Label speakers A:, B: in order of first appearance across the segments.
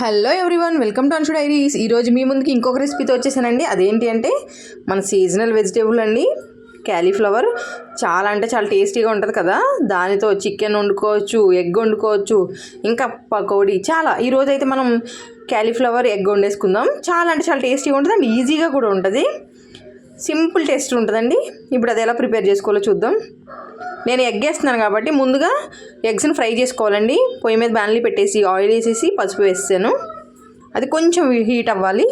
A: Hello everyone welcome to Anshu diaries. ఈరోజు మీ ముందుకి ఇంకొక రెసిపీతో వచ్చేసానండి. అదేంటి అంటే మన సీజనల్ వెజిటేబుల్ అండి క్యాలీఫ్లవర్. చాలా అంటే చాలా టేస్టీగా ఉంటుంది కదా. దానితో చికెన్ వండుకోవచ్చు ఎగ్ వండుకోవచ్చు ఇంకా పకోడీ. చాలా. ఈరోజు అయితే మనం క్యాలీఫ్లవర్ ఎగ్ వండేసుకుందాం. చాలా అంటే చాలా టేస్టీగా ఉంటుంది అండ్ ఈజీగా కూడా ఉంటుంది. సింపుల్ టేస్ట్ ఉంటుందండి. ఇప్పుడు అది ఎలా ప్రిపేర్ చేసుకోవాలో చూద్దాం. నేను ఎగ్ వేస్తున్నాను కాబట్టి ముందుగా ఎగ్స్ని ఫ్రై చేసుకోవాలండి. పొయ్యి మీద బ్యాన్లీ పెట్టేసి ఆయిల్ వేసేసి పసుపు వేసాను అది కొంచెం హీట్ అవ్వాలి.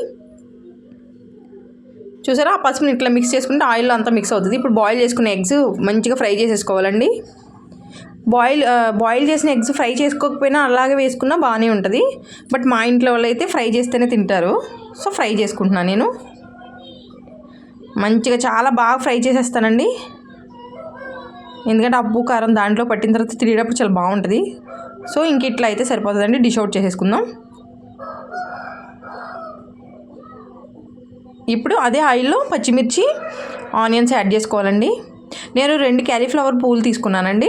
A: చూసారా? ఆ పసుపుని ఇట్లా మిక్స్ చేసుకుంటే ఆయిల్లో అంతా మిక్స్ అవుతుంది. ఇప్పుడు బాయిల్ చేసుకున్న ఎగ్స్ మంచిగా ఫ్రై చేసేసుకోవాలండి. బాయిల్ బాయిల్ చేసిన ఎగ్స్ ఫ్రై చేసుకోకపోయినా అలాగే వేసుకున్నా బాగానే ఉంటుంది. బట్ మా ఇంట్లో వాళ్ళు అయితే ఫ్రై చేస్తేనే తింటారు. సో ఫ్రై చేసుకుంటున్నాను నేను. మంచిగా చాలా బాగా ఫ్రై చేసేస్తానండి. ఎందుకంటే అప్పు కారం దాంట్లో పట్టిన తర్వాత తిరిగేటప్పుడు చాలా బాగుంటుంది. సో ఇంక ఇట్లా అయితే సరిపోతుందండి. డిష్ అవుట్ చేసేసుకుందాం. ఇప్పుడు అదే ఆయిల్లో పచ్చిమిర్చి ఆనియన్స్ యాడ్ చేసుకోవాలండి. నేను రెండు క్యాలీఫ్లవర్ పూలు తీసుకున్నానండి.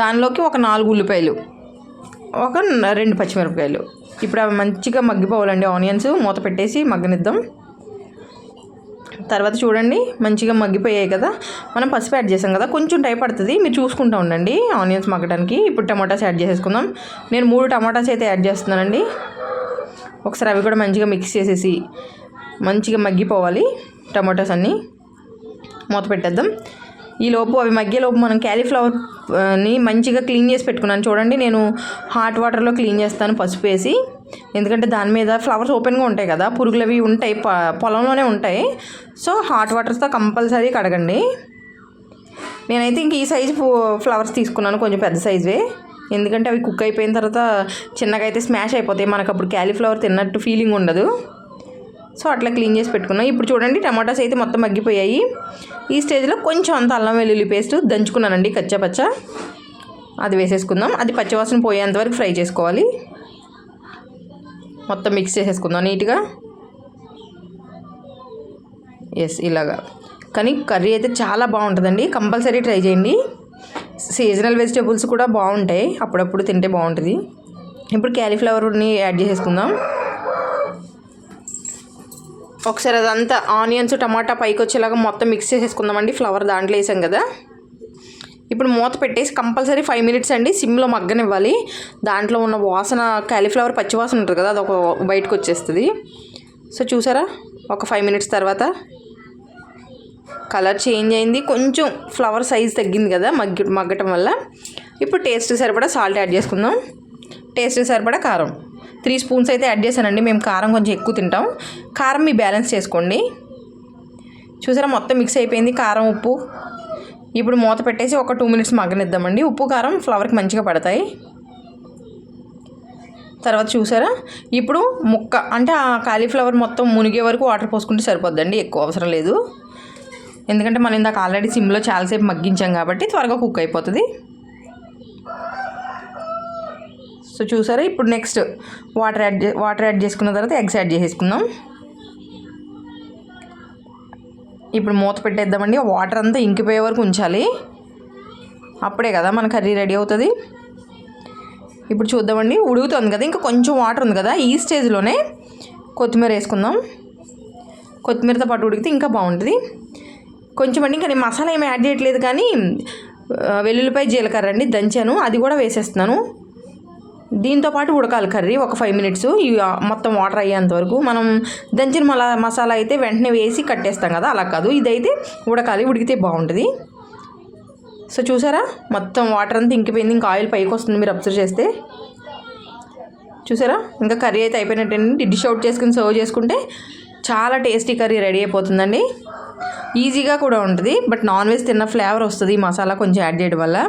A: దానిలోకి ఒక నాలుగు ఉల్లిపాయలు ఒక రెండు పచ్చిమిరపకాయలు. ఇప్పుడు అవి మంచిగా మగ్గిపోవాలండి. ఆనియన్స్ మూత పెట్టేసి మగ్గనిద్దాం. తర్వాత చూడండి మంచిగా మగ్గిపోయాయి కదా. మనం పసుపు యాడ్ చేసాం కదా కొంచెం టైం పడుతుంది. మీరు చూసుకుంటూ ఉండండి ఆనియన్స్ మగ్గడానికి. ఇప్పుడు టమాటాస్ యాడ్ చేసేసుకుందాం. నేను మూడు టమాటాస్ అయితే యాడ్ చేస్తున్నానండి. ఒకసారి అవి కూడా మంచిగా మిక్స్ చేసేసి మంచిగా మగ్గిపోవాలి టమాటాస్ అన్నీ. మూత పెట్టేద్దాం. ఈ లోపు అవి మగ్గేలోపు మనం క్యాలీఫ్లవర్ని మంచిగా క్లీన్ చేసి పెట్టుకున్నాను. చూడండి నేను హాట్ వాటర్లో క్లీన్ చేస్తాను పసుపు వేసి. ఎందుకంటే దాని మీద ఫ్లవర్స్ ఓపెన్గా ఉంటాయి కదా పురుగులు అవి ఉంటాయి పొలంలోనే ఉంటాయి. సో హాట్ వాటర్స్తో కంపల్సరీ కడగండి. నేనైతే ఇంక ఈ సైజు ఫ్లవర్స్ తీసుకున్నాను కొంచెం పెద్ద సైజువే. ఎందుకంటే అవి కుక్ అయిపోయిన తర్వాత చిన్నగా అయితే స్మాష్ అయిపోతాయి. మనకు అప్పుడు క్యాలీఫ్లవర్ తిన్నట్టు ఫీలింగ్ ఉండదు. సో అట్లా క్లీన్ చేసి పెట్టుకున్నాం ఇప్పుడు చూడండి టమాటాస్ అయితే మొత్తం మగ్గిపోయాయి. ఈ స్టేజ్లో కొంచెం అంత అల్లం వెల్లుల్లి పేస్ట్ దంచుకున్నానండి కచ్చాపచ్చ. అది వేసేసుకుందాం. అది పచ్చివాసన పోయేంత వరకు ఫ్రై చేసుకోవాలి. మొత్తం మిక్స్ చేసేసుకుందాం నీట్గా. ఎస్ ఇలాగా. కానీ కర్రీ అయితే చాలా బాగుంటుందండి. కంపల్సరీ ట్రై చేయండి. సీజనల్ వెజిటేబుల్స్ కూడా బాగుంటాయి. అప్పుడప్పుడు తింటే బాగుంటుంది. ఇప్పుడు క్యాలీఫ్లవర్ని యాడ్ చేసేసుకుందాం. ఒకసారి అదంతా ఆనియన్స్ టమాటా పైకి వచ్చేలాగా మొత్తం మిక్స్ చేసేసుకుందామండి. ఫ్లవర్ దాంట్లో వేసాం కదా. ఇప్పుడు మూత పెట్టేసి కంపల్సరీ ఫైవ్ మినిట్స్ అండి. సిమ్లో మగ్గనివ్వాలి. దాంట్లో ఉన్న వాసన క్యాలీఫ్లవర్ పచ్చి వాసన ఉంటుంది కదా అదొక బయటకు వచ్చేస్తుంది. సో చూసారా? ఒక ఫైవ్ మినిట్స్ తర్వాత కలర్ చేంజ్ అయింది. కొంచెం ఫ్లవర్ సైజ్ తగ్గింది కదా మగ్గి మగ్గటం వల్ల. ఇప్పుడు టేస్ట్ సరిపడా సాల్ట్ యాడ్ చేసుకుందాం. టేస్ట్ సరిపడా కారం. త్రీ స్పూన్స్ అయితే యాడ్ చేశానండి. మేము కారం కొంచెం ఎక్కువ తింటాం. కారం మీ బ్యాలెన్స్ చేసుకోండి. చూసారా మొత్తం మిక్స్ అయిపోయింది. కారం ఉప్పు. ఇప్పుడు మూత పెట్టేసి ఒక టూ మినిట్స్ మగ్గనిద్దామండి. ఉప్పు కారం ఫ్లవర్కి మంచిగా పడతాయి. తర్వాత చూసారా? ఇప్పుడు ముక్క అంటే ఆ కాలీఫ్లవర్ మొత్తం మునిగే వరకు వాటర్ పోసుకుంటే సరిపోద్దండి. ఎక్కువ అవసరం లేదు. ఎందుకంటే మనం ఇందాక ఆల్రెడీ సిమ్లో చాలాసేపు మగ్గించాం కాబట్టి త్వరగా కుక్ అయిపోతుంది. సో చూసారా? ఇప్పుడు next water add water add చేసుకున్న తర్వాత ఎగ్స్ యాడ్ చేసేసుకుందాం. ఇప్పుడు మూత పెట్టేద్దామండి. వాటర్ అంతా ఇంకిపోయే వరకు ఉంచాలి. అప్పుడే కదా మన కర్రీ రెడీ అవుతుంది. ఇప్పుడు చూద్దామండి. ఉడుగుతుంది కదా ఇంకా కొంచెం వాటర్ ఉంది కదా ఈ స్టేజ్లోనే కొత్తిమీర వేసుకుందాం. కొత్తిమీరతో పాటు ఉడికితే ఇంకా బాగుంటుంది. కొంచెం అండి ఇంకా నేను మసాలా ఏమి యాడ్ చేయట్లేదు కానీ వెల్లుల్లిపాయ జీలకర్ర అండి దంచాను. అది కూడా వేసేస్తున్నాను. దీంతో పాటు ఉడకాలి కర్రీ. ఒక ఫైవ్ మినిట్స్ ఇవి మొత్తం వాటర్ అయ్యేంత వరకు మనం దంచిన మలా మసాలా అయితే వెంటనే వేసి కట్టేస్తాం కదా. అలా కాదు. ఇదైతే ఉడకాలి. ఉడికితే బాగుంటుంది. సో చూసారా? మొత్తం వాటర్ అంతా ఇంకిపోయింది. ఇంకా ఆయిల్ పైకి వస్తుంది మీరు అబ్జర్వ్ చేస్తే. చూసారా? ఇంకా కర్రీ అయితే అయిపోయినట్టండి డిష్ అవుట్ చేసుకుని సర్వ్ చేసుకుంటే చాలా టేస్టీ కర్రీ రెడీ అయిపోతుందండి. ఈజీగా కూడా ఉంటుంది. బట్ నాన్ వెజ్ తిన్న ఫ్లేవర్ వస్తుంది. మసాలా కొంచెం యాడ్ చేయడం వల్ల.